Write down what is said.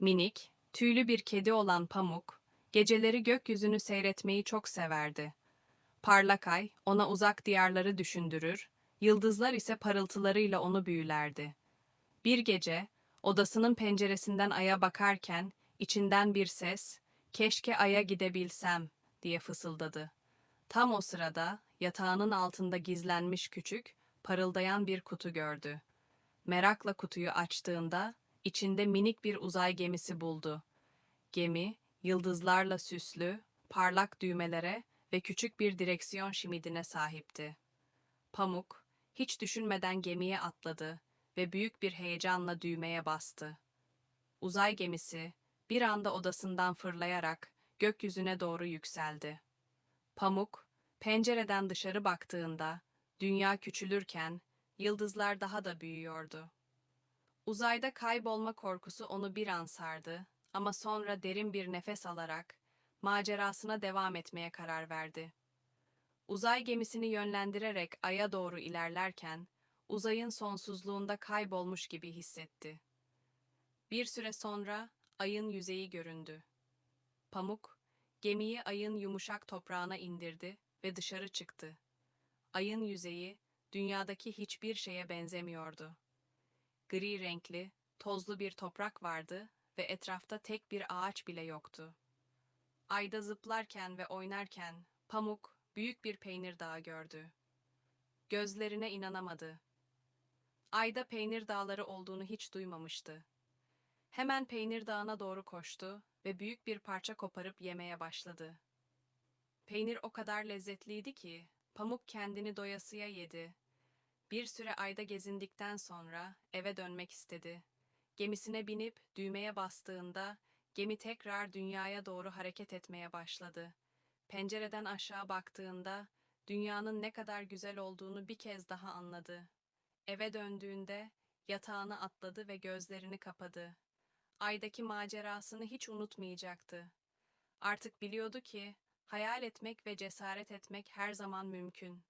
Minik, tüylü bir kedi olan Pamuk, geceleri gökyüzünü seyretmeyi çok severdi. Parlak ay ona uzak diyarları düşündürür, yıldızlar ise parıltılarıyla onu büyülerdi. Bir gece, odasının penceresinden aya bakarken, içinden bir ses, keşke aya gidebilsem, diye fısıldadı. Tam o sırada, yatağının altında gizlenmiş küçük, parıldayan bir kutu gördü. Merakla kutuyu açtığında, içinde minik bir uzay gemisi buldu. Gemi, yıldızlarla süslü, parlak düğmelere ve küçük bir direksiyon şimidine sahipti. Pamuk, hiç düşünmeden gemiye atladı ve büyük bir heyecanla düğmeye bastı. Uzay gemisi bir anda odasından fırlayarak gökyüzüne doğru yükseldi. Pamuk, pencereden dışarı baktığında dünya küçülürken yıldızlar daha da büyüyordu. Uzayda kaybolma korkusu onu bir an sardı ama sonra derin bir nefes alarak macerasına devam etmeye karar verdi. Uzay gemisini yönlendirerek aya doğru ilerlerken uzayın sonsuzluğunda kaybolmuş gibi hissetti. Bir süre sonra ayın yüzeyi göründü. Pamuk, gemiyi ayın yumuşak toprağına indirdi ve dışarı çıktı. Ayın yüzeyi dünyadaki hiçbir şeye benzemiyordu. Gri renkli, tozlu bir toprak vardı ve etrafta tek bir ağaç bile yoktu. Ayda zıplarken ve oynarken Pamuk büyük bir peynir dağı gördü. Gözlerine inanamadı. Ayda peynir dağları olduğunu hiç duymamıştı. Hemen peynir dağına doğru koştu ve büyük bir parça koparıp yemeye başladı. Peynir o kadar lezzetliydi ki Pamuk kendini doyasıya yedi. Bir süre ayda gezindikten sonra eve dönmek istedi. Gemisine binip düğmeye bastığında gemi tekrar dünyaya doğru hareket etmeye başladı. Pencereden aşağı baktığında dünyanın ne kadar güzel olduğunu bir kez daha anladı. Eve döndüğünde yatağına atladı ve gözlerini kapadı. Aydaki macerasını hiç unutmayacaktı. Artık biliyordu ki hayal etmek ve cesaret etmek her zaman mümkün.